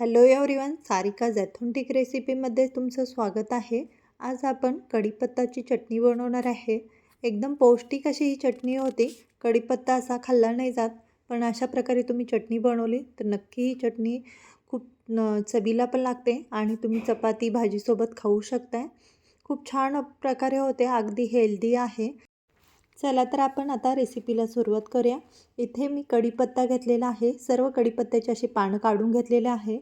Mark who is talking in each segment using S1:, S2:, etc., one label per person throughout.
S1: Hello everyone Sarika झॅथोंटिक रेसिपीमध्ये तुमचं स्वागत आहे. आज आपण कढीपत्ताची चटणी बनवणार आहे. एकदम पौष्टिक अशी ही चटणी होती. कढीपत्ता असा खाल्ला नाही जात पण अशा प्रकारे तुम्ही चटणी बनवली तर नक्की ही चटणी खूप चवीला पण लागते आणि तुम्ही चपाती भाजीसोबत खाऊ शकताय. खूप छान प्रकारे होते अगदी हेल्दी आहे. चला तर आपण आता रेसिपीला सुरुवात करूया. इथे मी कढीपत्ता घेतलेला आहे. सर्व कढीपत्त्याची अशी पानं काढून घेतलेले आहे.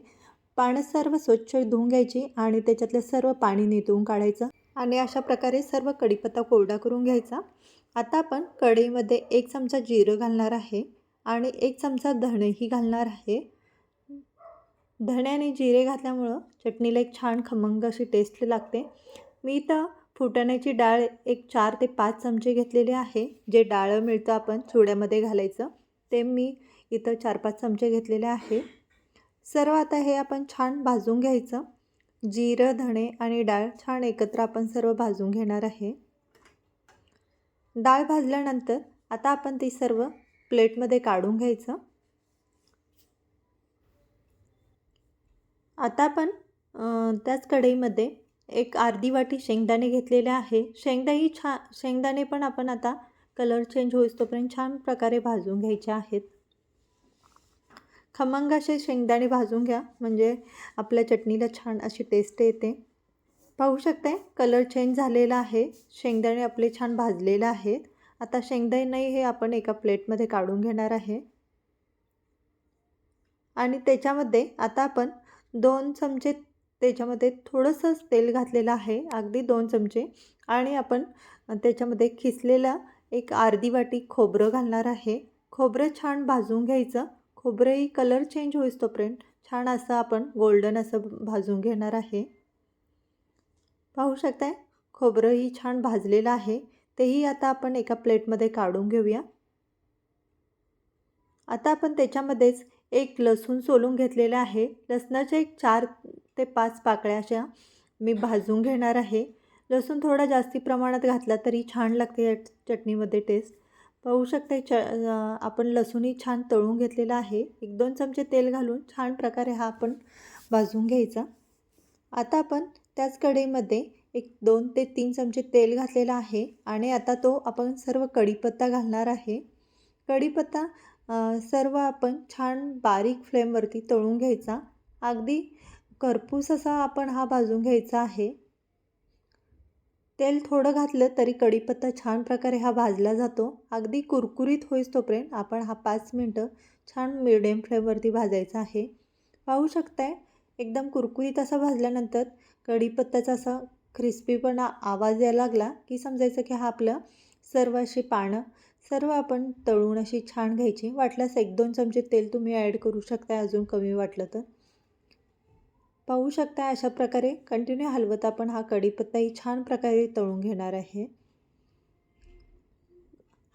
S1: पानं सर्व स्वच्छ धुवून घ्यायची आणि त्याच्यातलं सर्व पाणी निथळून काढायचं आणि अशा प्रकारे सर्व कढीपत्ता कोरडा करून घ्यायचा. आता आपण कढईमध्ये एक चमचा जिरं घालणार आहे आणि एक चमचा धणेही घालणार आहे. धण्याने जिरे घातल्यामुळं चटणीला एक छान खमंग अशी टेस्ट लागते. मी इथं फुटाण्याची डाळ एक चार ते पाच चमचे घेतलेले आहे. जे डाळं मिळतं आपण चुड्यामध्ये घालायचं ते मी इथं चार पाच चमचे घेतलेले आहे. सर्व आता हे आपण छान भाजून घ्यायचं. जिरं धणे आणि डाळ छान एकत्र आपण सर्व भाजून घेणार आहे. डाळ भाजल्यानंतर आता आपण ती सर्व प्लेटमध्ये काढून घ्यायचं. आता आपण त्याच कढईमध्ये एक अर्धी वाटी शेंगदाणे घेतलेले आहे. शेंगदाही छा शेंगदाणे पण आपण आता कलर चेंज होईस्तोपर्यंत छान प्रकारे भाजून घ्यायचे आहेत. खमंग असे शेंगदाणे भाजून घ्या. म्हणजे आपल्या चटणीला छान अशी टेस्ट येते. पाहू शकते कलर चेंज झालेला आहे. शेंगदाणे आपले छान भाजलेले आहेत. आता शेंगदाणे हे आपण एका प्लेटमध्ये काढून घेणार आहे. आणि त्याच्यामध्ये आता आपण दोन चमचे त्याच्यामध्ये थोडंसंच तेल घातलेलं आहे अगदी दोन चमचे. आणि आपण त्याच्यामध्ये खिसलेला एक अर्धी वाटी खोबरं घालणार आहे. खोबरं छान भाजून घ्यायचं. खोबरंही कलर चेंज होईस तोपर्यंत छान असं आपण गोल्डन असं भाजून घेणार आहे. पाहू शकताय? खोबरंही छान भाजलेलं आहे. तेही आता आपण एका प्लेटमध्ये काढून घेऊया. आता आपण त्याच्यामध्येच एक लसूण सोलून घेतलेला आहे. लसणाच्या एक चार ते पाच पाकळ्याच्या मी भाजून घेणार आहे. लसूण थोडा जास्ती प्रमाणात घातला तरी छान लागते या चटणीमध्ये टेस्ट पाहू शकता च आपण लसूणही छान तळून घेतलेला आहे. एक दोन चमचे तेल घालून छान प्रकारे हा आपण भाजून घ्यायचा. आता आपण त्याच कढईमध्ये एक दोन ते तीन चमचे तेल घातलेला आहे आणि आता तो आपण सर्व कढीपत्ता घालणार आहे. कढीपत्ता सर्व आपण छान बारीक फ्लेमवरती तळून घ्यायचा. अगदी करपूस असा आपण हा भाजून घ्यायचा आहे. तेल थोडं घातलं तरी कढीपत्ता छान प्रकारे हा भाजला जातो. अगदी कुरकुरीत होईस तोपर्यंत आपण हा पाच मिनटं छान मिडियम फ्लेमवरती भाजायचा आहे. पाहू शकताय एकदम कुरकुरीत असा भाजल्यानंतर कढीपत्त्याचा असा क्रिस्पीपणा आवाज यायला लागला की समजायचं की हा आपलं सर्व अशी पानं सर्व आपण तळून अशी छान घ्यायची. वाटल्यास एक दोन चमचे तेल तुम्ही ॲड करू शकता अजून कमी वाटलं तर. पाहू शकता अशा प्रकारे कंटिन्यू हलवत आपण हा कढीपत्ताही छान प्रकारे तळून घेणार आहे.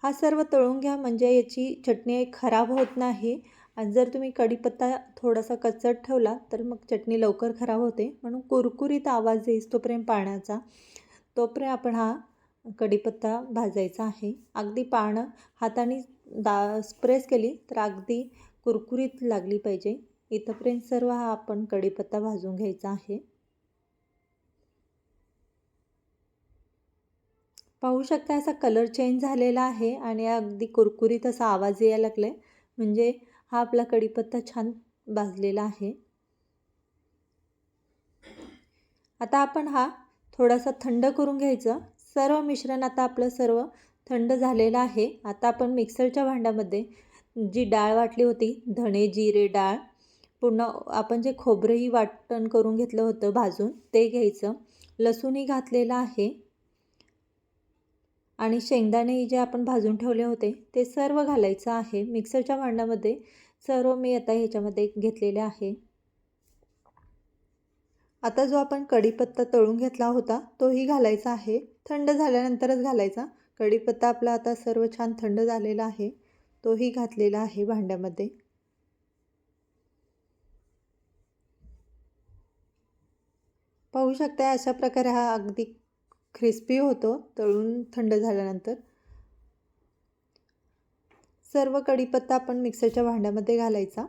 S1: हा सर्व तळून घ्या म्हणजे याची चटणी खराब होत नाही. आणि जर तुम्ही कढीपत्ता थोडासा कचट ठेवला तर मग चटणी लवकर खराब होते. म्हणून कुरकुरीत आवाज येईस तोपर्यंत पाण्याचा. तोपर्यंत आपण हा कढीपत्ता भाजायचा आहे. अगदी पानं हाताने दा स्प्रेस केली तर अगदी कुरकुरीत लागली पाहिजे. इथंपर्यंत सर्व हा आपण कढीपत्ता भाजून घ्यायचा आहे. पाहू शकता असा कलर चेंज झालेला आहे आणि अगदी कुरकुरीत असा आवाज यायला लागला आहे म्हणजे हा आपला कढीपत्ता छान भाजलेला आहे. आता आपण हा थोडासा थंड करून घ्यायचं. सर्व मिश्रण आता आपलं सर्व थंड झालेलं आहे. आता आपण मिक्सरच्या भांड्यामध्ये जी डाळ वाटली होती धणे जिरे डाळ पुन्हा आपण जे खोबरंही वाटण करून घेतलं होतं भाजून ते घ्यायचं. लसूणही घातलेलं आहे. आणि शेंगदाणेही जे आपण भाजून ठेवले होते ते सर्व घालायचं आहे. मिक्सरच्या भांड्यामध्ये सर्व मी आता ह्याच्यामध्ये घेतलेले आहे. आता जो आपण कढीपत्ता तळून घेतला होता तोही घालायचा आहे. थंड झाल्यानंतरच घालायचा. कढीपत्ता आपला आता सर्व छान थंड झालेला आहे. तोही घातलेला आहे भांड्यामध्ये. पाहू शकता अशा प्रकारे हा अगदी क्रिस्पी होतो तळून थंड झाल्यानंतर. सर्व कढीपत्ता आपण मिक्सरच्या भांड्यामध्ये घालायचा.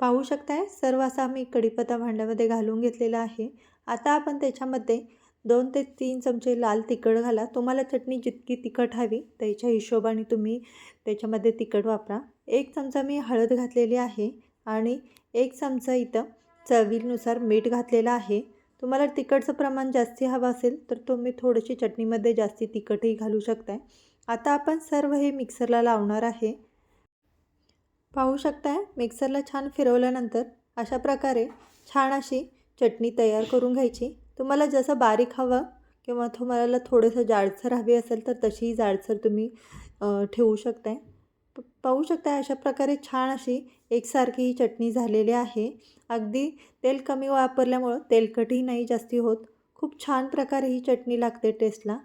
S1: पाहू शकताय. सर्व असा मी कढीपत्ता भांड्यामध्ये घालून घेतलेला आहे. आता आपण त्याच्यामध्ये दोन ते तीन चमचे लाल तिखट घाला. तुम्हाला चटणी जितकी तिखट हवी त्याच्या हिशोबाने तुम्ही त्याच्यामध्ये तिखट वापरा. एक चमचा मी हळद घातलेली आहे आणि एक चमचा इथं चवीनुसार मीठ घातलेलं आहे. तुम्हाला तिखटचं प्रमाण जास्ती हवं असेल तर तुम्ही थोडीशी चटणीमध्ये जास्ती तिखटही घालू शकताय. आता आपण सर्व हे मिक्सरला लावणार आहे. पाहू शकताय? मिक्सरला छान फिरवल्यानंतर अशा प्रकारे छान अशी चटणी तयार करून घ्यायची. तुम्हाला जसं बारीक हवं किंवा तुम्हाला थोडंसं जाडसर हवी असेल तर तशीही जाडसर तुम्ही ठेवू शकताय. पाहू शकताय अशा प्रकारे छान अशी एकसारखी ही चटणी झालेली आहे. अगदी तेल कमी वापरल्यामुळं तेलकटही नाही जास्ती होत. खूप छान प्रकारे ही चटणी लागते टेस्टला.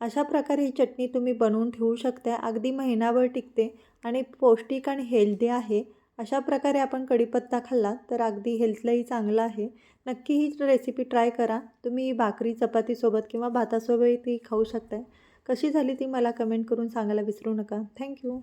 S1: अशा प्रकारे ही चटणी तुम्ही बनवून ठेवू शकता अगदी महिनाभर टिकते. आणि पौष्टिक आणि हेल्दी आहे. अशा प्रकारे आपण कढीपत्ता खाल्ला तर अगदी हेल्थलाही चांगलं आहे. नक्की ही रेसिपी ट्राय करा. तुम्ही भाकरी चपातीसोबत किंवा भातासोबत ती खाऊ शकताय. कशी झाली ती मला कमेंट करून सांगायला विसरू नका. थँक्यू